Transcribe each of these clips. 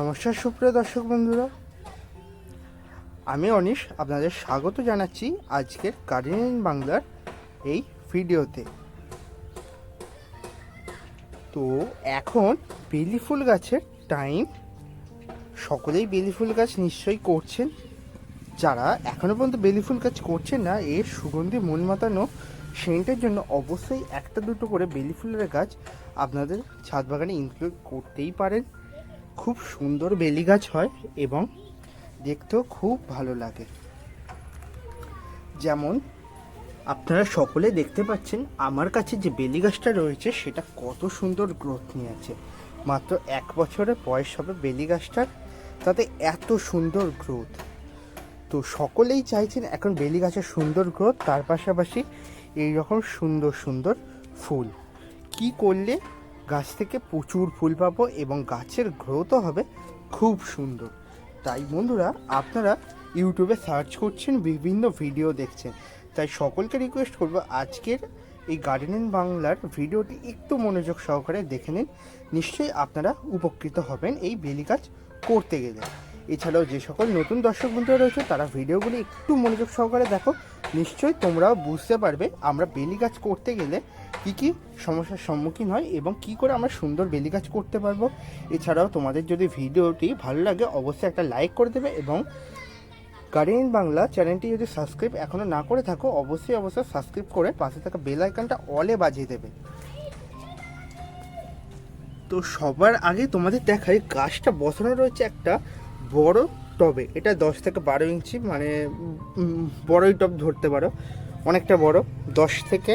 নমস্কার, সুপ্রিয় দর্শক বন্ধুরা। আমি অনিশ, আপনাদের স্বাগত জানাচ্ছি আজকের গার্ডেনিং বাংলার এই ভিডিওতে। তো এখন বেলি ফুল গাছের টাইম সকলেই বেলি ফুল গাছ নিশ্চয়ই করছেন। যারা এখনও পর্যন্ত বেলি ফুল গাছ করছেন না, এর সুগন্ধি, মন মাতানো সেন্টের জন্য অবশ্যই একটা দুটো করে বেলি ফুলের গাছ আপনাদের ছাদ বাগানে ইনক্লুড করতেই পারেন। খুব সুন্দর বেলি গাছ হয় এবং দেখতেও খুব ভালো লাগে। যেমন আপনারা সকলে দেখতে পাচ্ছেন আমার কাছে যে বেলি গাছটা রয়েছে, সেটা কত সুন্দর গ্রোথ নিয়েছে মাত্র এক বছরের বয়স হবে বেলি গাছটার তাতে এত সুন্দর গ্রোথ তো সকলেই চাইছেন এখন বেলি গাছের সুন্দর গ্রোথ তার পাশাপাশি এই রকম সুন্দর সুন্দর ফুল। কি করলে গাছ থেকে প্রচুর ফুল পাবো এবং গাছের গ্রোথও হবে খুব সুন্দর। তাই বন্ধুরা, আপনারা ইউটিউবে সার্চ করছেন, বিভিন্ন ভিডিও দেখছেন। তাই সকলকে রিকোয়েস্ট করব আজকের এই গার্ডেনিং বাংলার ভিডিওটি একটু মনোযোগ সহকারে দেখে নিন। নিশ্চয়ই আপনারা উপকৃত হবেন এই বেলি গাছ করতে গেলে। এছাড়াও যে সকল নতুন দর্শক বন্ধুরা রয়েছে, তারা ভিডিওগুলি একটু মনোযোগ সহকারে দেখো। নিশ্চয়ই তোমরাও বুঝতে পারবে আমরা বেলি গাছ করতে গেলে কি কি সমস্যার সম্মুখীন হয় এবং কি করে আমরা সুন্দর বেলি গাছ করতে পারব। এছাড়াও তোমাদের যদি ভিডিওটি ভালো লাগে, অবশ্যই একটা লাইক করে দেবে এবং গার্ডেন বাংলা চ্যানেলটি যদি সাবস্ক্রাইব এখনও না করে থাকো, অবশ্যই অবশ্যই সাবস্ক্রাইব করে পাশে থাকা বেল আইকনটা অলে বাজিয়ে দেবে। তো সবার আগে তোমাদের দেখাই, গাছটা বসানো রয়েছে একটা বড় টবে, এটা দশ থেকে বারো ইঞ্চি মানে বড়ই টব ধরতে পারো, অনেকটা বড়, দশ থেকে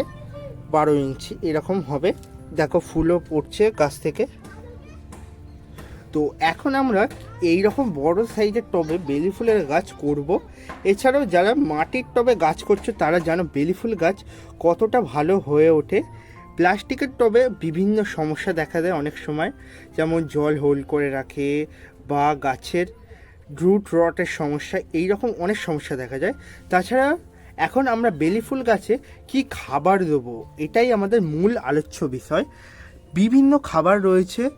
বারো ইঞ্চি, এরকম হবে। দেখো, ফুলও পড়ছে গাছ থেকে। তো এখন আমরা এই রকম বড় সাইজের টবে বেলি ফুলের গাছ করব। এছাড়াও যারা মাটির টবে গাছ করছে, তারা জানো বেলি ফুল গাছ কতটা ভালো হয়ে ওঠে। প্লাস্টিকের টবে বিভিন্ন সমস্যা দেখা দেয় অনেক সময়, যেমন জল হোল্ড করে রাখে বা গাছের রুট রটের সমস্যা এই রকম অনেক সমস্যা দেখা যায়। তাছাড়া এখন আমরা বেলি ফুল গাছে কি খাবার দেবো, এটাই আমাদের মূল আলোচ্য বিষয়। বিভিন্ন খাবার রয়েছে,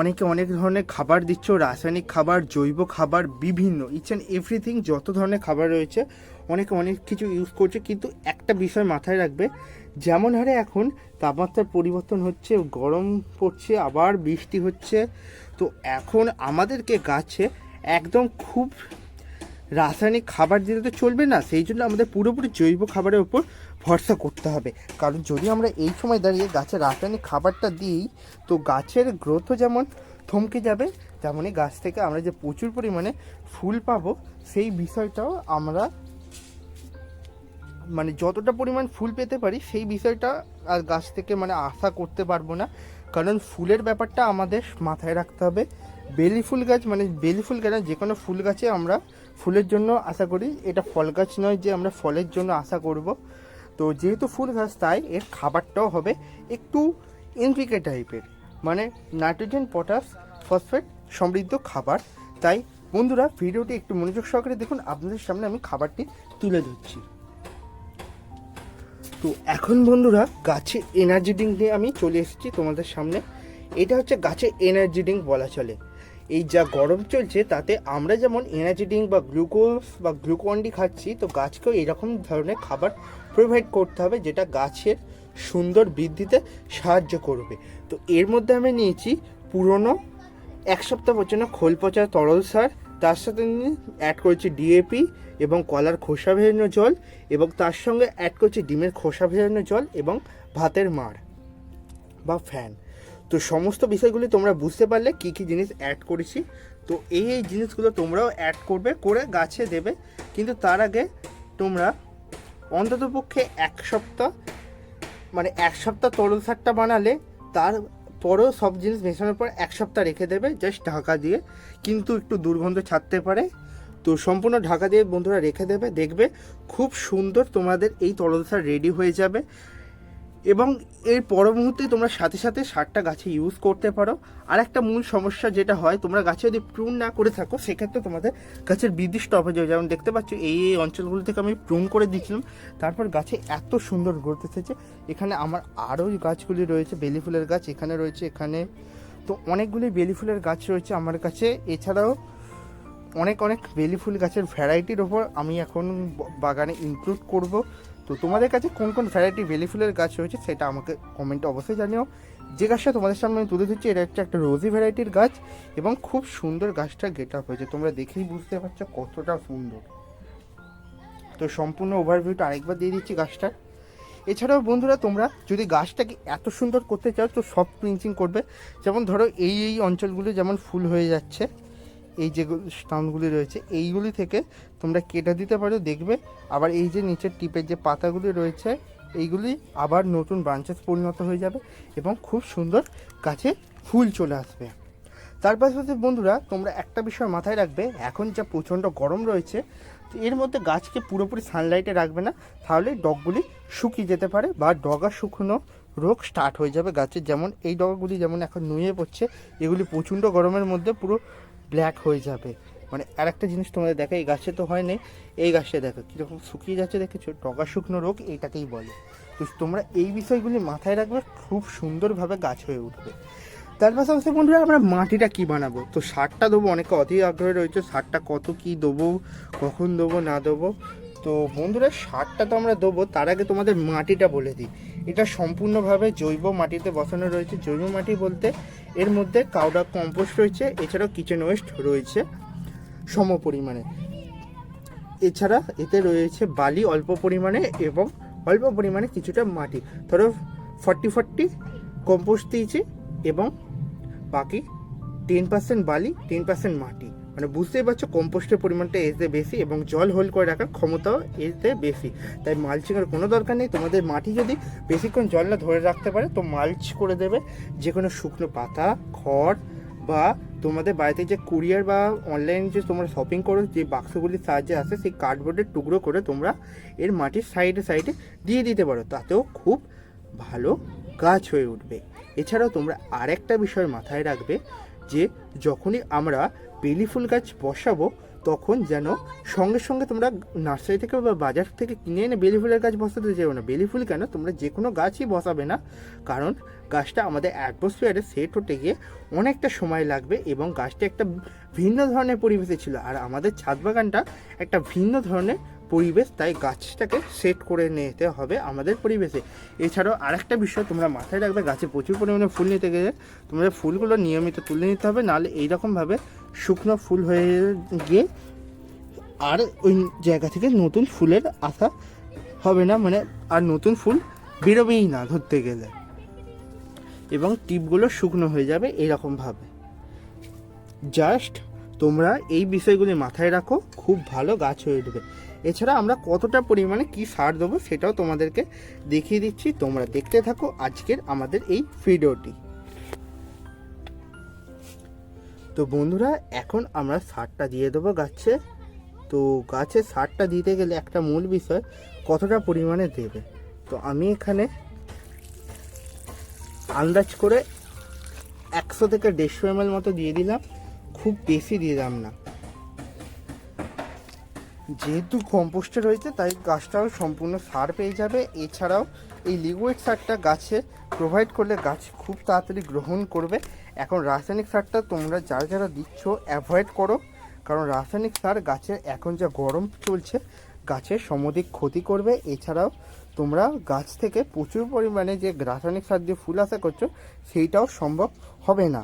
অনেকে অনেক ধরনের খাবার দিচ্ছ, রাসায়নিক খাবার, জৈব খাবার, বিভিন্ন ইচ অ্যান্ড এভরিথিং যত ধরনের খাবার রয়েছে, অনেকে অনেক কিছু ইউজ করছে, কিন্তু একটা বিষয় মাথায় রাখবে, যেমন হারে এখন তাপমাত্রার পরিবর্তন হচ্ছে, গরম পড়ছে, আবার বৃষ্টি হচ্ছে, তো এখন আমাদেরকে গাছে একদম খুব রাসায়নিক খাবার দিলে তো চলবে না, সেই জন্য আমাদের পুরোপুরি জৈব খাবারের উপর ভরসা করতে হবে। কারণ যদি আমরা এই সময় দাঁড়িয়ে গাছে রাসায়নিক খাবারটা দিই, তো গাছের গ্রোথও যেমন থমকে যাবে, তেমনই গাছ থেকে আমরা যে প্রচুর পরিমাণে ফুল পাবো, সেই বিষয়টাও আমরা মানে যতটা পরিমাণ ফুল পেতে পারি, সেই বিষয়টা আর গাছ থেকে মানে আশা করতে পারব না। কারণ ফুলের ব্যাপারটা আমাদের মাথায় রাখতে হবে। বেলি ফুল গাছ মানে বেলি ফুল গাছ যে কোনো ফুল গাছে আমরা ফুলের জন্য আশা করি। এটা ফল গাছ নয় যে আমরা ফলের জন্য আশা করব। তো যেহেতু ফুল গাছ, তাই এর খাবারটাও হবে একটু এনপিকে টাইপের মানে নাইট্রোজেন পটাশ ফসফেট সমৃদ্ধ খাবার। তাই বন্ধুরা, ভিডিওটি একটু মনোযোগ সহকারে দেখুন। আপনাদের সামনে আমি খাবারটি তুলে ধরছি। তো এখন বন্ধুরা, গাছে এনার্জি ড্রিঙ্ক নিয়ে আমি চলে এসেছি তোমাদের সামনে। এটা হচ্ছে গাছে এনার্জি ড্রিঙ্ক বলা চলে। এই যা গরম চলছে, তাতে আমরা যেমন এনার্জি ড্রিঙ্ক বা গ্লুকোজ বা গ্লুকন্ডি খাচ্ছি, তো গাছকেও এরকম ধরনের খাবার প্রোভাইড করতে হবে, যেটা গাছের সুন্দর বৃদ্ধিতে সাহায্য করবে। তো এর মধ্যে আমি নিয়েছি পুরনো, এক সপ্তাহ পর্যন্ত খোল পচা তরল সার, তার সাথে অ্যাড করেছি ডিএপি এবং কলার খোসা ভেজানো জল, এবং তার সঙ্গে অ্যাড করছি ডিমের খোসা ভেজানো জল এবং ভাতের মাড় বা ফ্যান তো সমস্ত বিষয়গুলি তোমরা বুঝতে পারলে কি কি জিনিস অ্যাড করেছি। তো এই এই জিনিসগুলো তোমরাও অ্যাড করবে, করে গাছে দেবে। কিন্তু তার আগে তোমরা অন্ততপক্ষে এক সপ্তাহ মানে এক সপ্তাহ তরল সারটা বানালে তার পরেও সব জিনিস মেশানোর পর এক সপ্তাহ রেখে দেবে জাস্ট ঢাকা দিয়ে। কিন্তু একটু দুর্গন্ধ ছাড়তে পারে। তো সম্পূর্ণ ঢাকা দিয়ে বন্ধুরা রেখে দেবে, দেখবে খুব সুন্দর তোমাদের এই তরল সার রেডি হয়ে যাবে। এবং এর পর মুহূর্তেই তোমরা সাথে সাথে সারটা গাছে ইউজ করতে পারো। আর একটা মূল সমস্যা যেটা হয়, তোমরা গাছে যদি প্রুন না করে থাকো, সেক্ষেত্রে তোমাদের গাছের বৃদ্ধি স্টপ হয়ে যেমন দেখতে পাচ্ছ, এই এই অঞ্চলগুলো থেকে আমি প্রুন করে দিয়েছিলাম। তারপর গাছে এত সুন্দর গ্রোথ এসেছে। এখানে আমার আরও গাছগুলি রয়েছে, বেলি ফুলের গাছ এখানে রয়েছে, এখানে। তো অনেকগুলি বেলি ফুলের গাছ রয়েছে আমার কাছে। এছাড়াও অনেক অনেক বেলি ফুল গাছের ভ্যারাইটির ওপর আমি এখন বাগানে ইনক্লুড করব। তো তোমাদের কাছে কোন কোন ভ্যারাইটি বেলি ফুলের গাছ রয়েছে সেটা আমাকে কমেন্টে অবশ্যই জানিও। যে গাছটা তোমাদের সামনে আমি তুলে ধরছি, এটা হচ্ছে একটা রোজি ভ্যারাইটির গাছ এবং খুব সুন্দর গাছটা গেট আপ হয়েছে। তোমরা দেখেই বুঝতে পারছ কতটা সুন্দর। তো সম্পূর্ণ ওভারভিউটা আরেকবার দিয়ে দিচ্ছি গাছটার। এছাড়াও বন্ধুরা, তোমরা যদি গাছটাকে এত সুন্দর করতে চাও তো সফট প্রিন্সিং করবে। যেমন ধরো এই এই অঞ্চলগুলো যেমন ফুল হয়ে যাচ্ছে এই যে স্টামগুলি রয়েছে, এইগুলি থেকে তোমরা কেটে দিতে পারো, দেখবে। আবার এই যে নিচের টিপের যে পাতাগুলি রয়েছে, এইগুলি আবার নতুন ব্রাঞ্চেস পরিণত হয়ে যাবে এবং খুব সুন্দর গাছে ফুল চলে আসবে। তার পাশাপাশি বন্ধুরা, তোমরা একটা বিষয় মাথায় রাখবে, এখন যা প্রচণ্ড গরম রয়েছে এর মধ্যে গাছকে পুরোপুরি সানলাইটে রাখবে না, তাহলে ডগগুলি শুকিয়ে যেতে পারে বা ডগা শুকনো রোগ স্টার্ট হয়ে যাবে গাছের যেমন এই ডগাগুলি যেমন এখন নুয়ে পড়ছে, এগুলি প্রচণ্ড গরমের মধ্যে পুরো ব্ল্যাক হয়ে যাবে। মানে আর একটা জিনিস তোমাদের দেখা, এই গাছে তো হয়নি এই গাছে দেখো, কীরকম শুকিয়ে যাচ্ছে দেখেছ? ডগা শুকনো রোগ এইটাকেই বলে। তো তোমরা এই বিষয়গুলি মাথায় রাখবে, খুব সুন্দরভাবে গাছ হয়ে উঠবে। তার পাশাপাশি বন্ধুরা, আমরা মাটিটা কি বানাবো? তো সারটা দেবো, অনেকে অতি আগ্রহ রয়েছে, সারটা কত কি দেবো, কখন দেবো, না দেবো? তো বন্ধুরা, সারটা তো আমরা দেবো, তার আগে তোমাদের মাটিটা বলে দিই। এটা সম্পূর্ণভাবে জৈব মাটিতে বসানো রয়েছে। জৈব মাটি বলতে এর মধ্যে কাউডা কম্পোস্ট রয়েছে, এছাড়াও কিচেন ওয়েস্ট রয়েছে সম পরিমাণে। এছাড়া এতে রয়েছে বালি অল্প পরিমাণে এবং অল্প পরিমাণে কিছুটা মাটি। ধরো ফর্টি ফর্টি কম্পোস্ট দিয়েছি এবং বাকি টেন পার্সেন্ট বালি, টেন পার্সেন্ট মাটি। মানে বুঝতেই পারছ, কম্পোস্টের পরিমাণটা এতে বেশি এবং জল হোল্ড করে রাখার ক্ষমতাও এতে বেশি। তাই মালচিংয়ের কোনো দরকার নেই। তোমাদের মাটি যদি বেশিক্ষণ জল না ধরে রাখতে পারে, তো মালচ করে দেবে যে কোনো শুকনো পাতা, খড় বা তোমাদের বাড়িতে যে কুরিয়ার বা অনলাইন যে তোমরা শপিং করো, যে বাক্সগুলির সাহায্যে আসে, সেই কার্ডবোর্ডের টুকরো করে তোমরা এর মাটির সাইডে সাইডে দিয়ে দিতে পারো। তাতেও খুব ভালো গাছ হয়ে উঠবে। এছাড়াও তোমরা আরেকটা বিষয় মাথায় রাখবে যে যখনই আমরা বেলি ফুল গাছ বসাবো, তখন যেন সঙ্গে সঙ্গে তোমরা নার্সারি থেকে বা বাজার থেকে কিনে এনে বেলি ফুলের গাছ বসাতে যেও না। বেলি ফুল কেন? তোমরা যে কোনো গাছই বসাবে না। কারণ গাছটা আমাদের অ্যাটমসফিয়ারে সেট হতে গিয়ে অনেকটা সময় লাগবে এবং গাছটা একটা ভিন্ন ধরনের পরিবেশে ছিল। আর আমাদের ছাদ বাগানটা একটা ভিন্ন ধরনের পরিবেশ, তাই গাছটাকে সেট করে নিতে হবে আমাদের পরিবেশে। এছাড়াও আরেকটা বিষয় তোমরা মাথায় রাখবে, গাছে প্রচুর পরিমাণে ফুল নিতে গেলে তোমাদের ফুলগুলো নিয়মিত তুলে নিতে হবে, নাহলে এইরকমভাবে শুকনো ফুল হয়ে গিয়ে আর ওই জায়গা থেকে নতুন ফুলের আশা হবে না মানে আর নতুন ফুল বেরোবেই না ধরতে গেলে। এবং টিপগুলো শুকনো হয়ে যাবে এরকমভাবে জাস্ট তোমরা এই বিষয়গুলি মাথায় রাখো, খুব ভালো গাছ হয়ে উঠবে। এছাড়া আমরা কতটা পরিমাণে কি সার দেবো সেটাও তোমাদেরকে দেখিয়ে দিচ্ছি। তোমরা দেখতে থাকো আজকের আমাদের এই ভিডিওটি। তো বন্ধুরা, এখন আমরা সারটা দিয়ে দেবো গাছে। তো গাছে সারটা দিতে গেলে একটা মূল বিষয়, কতটা পরিমাণে দেবে? তো আমি এখানে আন্দাজ করে একশো থেকে দেড়শো এমএল মতো দিয়ে দিলাম। খুব বেশি দিয়ে দিলাম না। যেহেতু কম্পোস্টে রয়েছে, তাই গাছটাও সম্পূর্ণ সার পেয়ে যাবে। এছাড়াও এই লিকুইড সারটা গাছে প্রোভাইড করলে গাছ খুব তাড়াতাড়ি গ্রহণ করবে। এখন রাসায়নিক সারটা তোমরা যারা যারা দিচ্ছ অ্যাভয়েড করো। কারণ রাসায়নিক সার গাছের এখন যা গরম চলছে গাছের সমধিক ক্ষতি করবে। এছাড়াও তোমরা গাছ থেকে প্রচুর পরিমাণে যে রাসায়নিক সার দিয়ে ফুল আশা করছ, সেইটাও সম্ভব হবে না।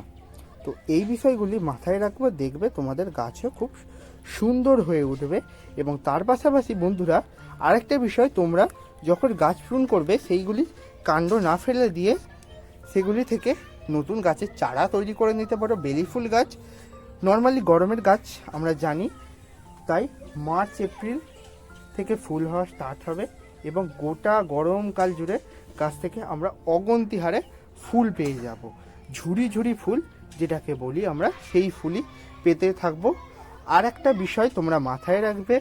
তো এই বিষয়গুলি মাথায় রাখবে, দেখবে তোমাদের গাছও খুব সুন্দর হয়ে উঠবে এবং তার পাশাপাশি বন্ধুরা, আরেকটা বিষয় তোমরা যখন গাছ পূরণ করবে, সেইগুলি কাণ্ড না ফেলে দিয়ে সেগুলি থেকে নতুন গাছের চারা তৈরি করে নিতে পারো। বেলি ফুল গাছ, নর্মালি গরমের গাছ আমরা জানি, তাই মার্চ, এপ্রিল থেকে ফুল হওয়া স্টার্ট হবে এবং গোটা গরমকাল জুড়ে গাছ থেকে আমরা অগন্তি হারে ফুল পেয়ে যাব। ঝুড়ি ঝুড়ি ফুল, যেটাকে বলি আমরা, সেই ফুলই পেতে থাকব। আর একটা বিষয় তোমরা মাথায় রাখবে,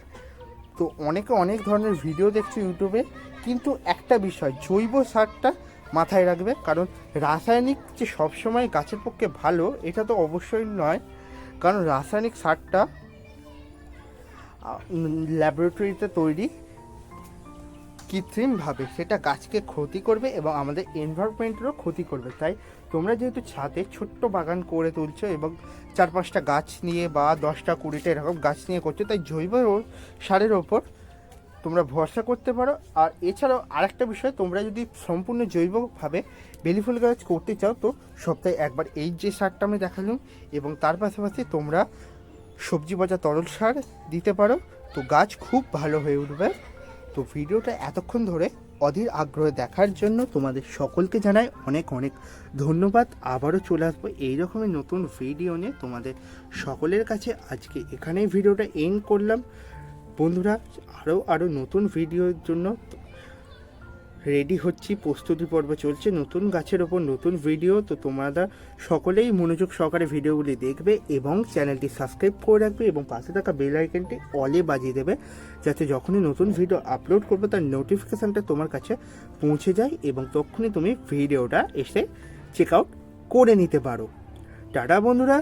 তো অনেকে অনেক ধরনের ভিডিও দেখছ ইউটিউবে কিন্তু একটা বিষয়, জৈব সারটা মাথায় রাখবে, কারণ রাসায়নিক যে সবসময় গাছের পক্ষে ভালো, এটা তো অবশ্যই নয়, কারণ রাসায়নিক সারটা ল্যাবরেটরিতে তৈরি কৃত্রিমভাবে, সেটা গাছকে ক্ষতি করবে এবং আমাদের এনভায়রনমেন্টেরও ক্ষতি করবে, তাই তোমরা যেহেতু ছাদে ছোট্ট বাগান করে তুলছো এবং চার পাঁচটা গাছ নিয়ে বা দশটা কুড়িটা এরকম গাছ নিয়ে করছ, তাই জৈব সারের ওপর তোমরা ভরসা করতে পারো। আর এছাড়াও আরেকটা বিষয়, তোমরা যদি সম্পূর্ণ জৈবভাবে বেলি ফুল গাছ করতে চাও, তো সপ্তাহে একবার এই যে সারটা আমি দেখালাম এবং তার পাশাপাশি তোমরা সবজি ভাজা তরল সার দিতে পারো, তো গাছ খুব ভালো হয়ে উঠবে। তো ভিডিওটা এতক্ষণ ধরে অধীর আগ্রহ দেখার জন্য তোমাদের সকলকে জানাই অনেক অনেক ধন্যবাদ। আবারও চলে আসব এইরকমই নতুন ভিডিও নিয়ে। তোমাদের সকলের কাছে আজকে এখানেই ভিডিওটা এন্ড করলাম। বন্ধুরা, আরও আরও নতুন ভিডিওর জন্য রেডি হচ্ছি, প্রস্তুতি পর্ব চলছে, নতুন গাছের ওপর নতুন ভিডিও তো তোমরা সকলেই মনোযোগ সহকারে ভিডিওগুলি দেখবে এবং চ্যানেলটি সাবস্ক্রাইব করে রাখবে এবং পাশে থাকা বেল আইকনটি অলে বাজিয়ে দেবে, যাতে যখনই নতুন ভিডিও আপলোড করবে, তার নোটিফিকেশানটা তোমার কাছে পৌঁছে যায় এবং তখনই তুমি ভিডিওটা এসে চেক আউট করে নিতে পারো। টাটা বন্ধুরা!